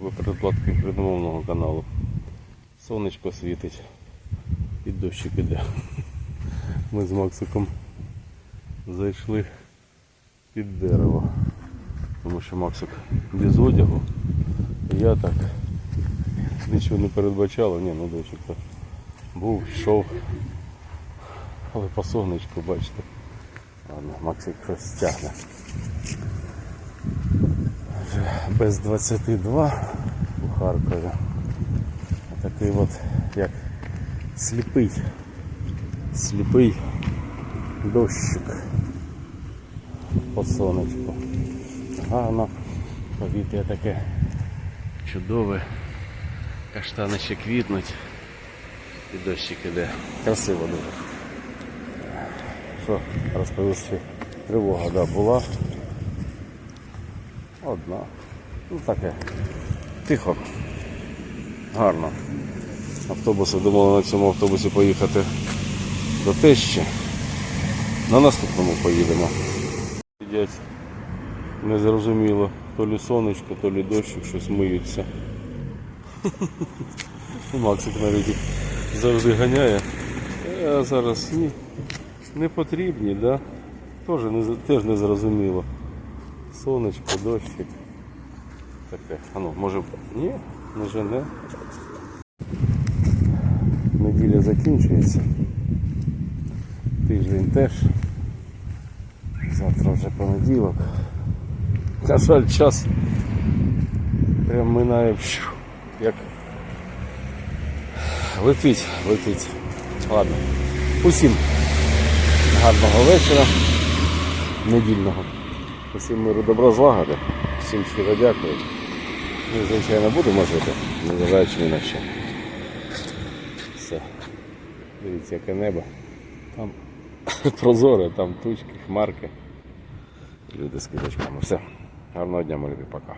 Ви передплатки придомовного каналу. Сонечко світить і дощик іде. Ми з Максиком зайшли під дерево. Тому що Максик без одягу. Я так нічого не передбачало, ні, ну дощик так був, йшов. Але по сонечку, бачите. Ладно, Максик щось тягне. Без 22 у Харкові. Такий от як сліпий, сліпий дощик по сонечку. Гарно, повітря таке чудове, каштани ще квітнуть і дощик іде. Красиво дуже. Що розповісти? Тривога да, була. Одна. Ну таке. Тихо. Гарно. Автобуси думали на цьому автобусі поїхати до тещі. На наступному поїдемо. Сидять незрозуміло, то лі сонечко, то лі дощик, щось миються. Максик навіть завжди ганяє. А зараз ні. Не потрібні, да? Теж не зрозуміло. Сонечко, дощик. Таке. А ну, може. Ні, не жене. Неділя закінчується. Тиждень теж. Завтра вже понеділок. На жаль, час прям минає як летить, летить. Ладно. Усім гарного вечора, недільного. Усім миру добро злагоди. Всім щиро дякую. Ми, звичайно, будемо жити, незважаючи ні на що. Все. Дивіться, яке небо. Там прозоре, там тучки, хмарки. Люди з квіточками. Все. Гарного дня, мої пока.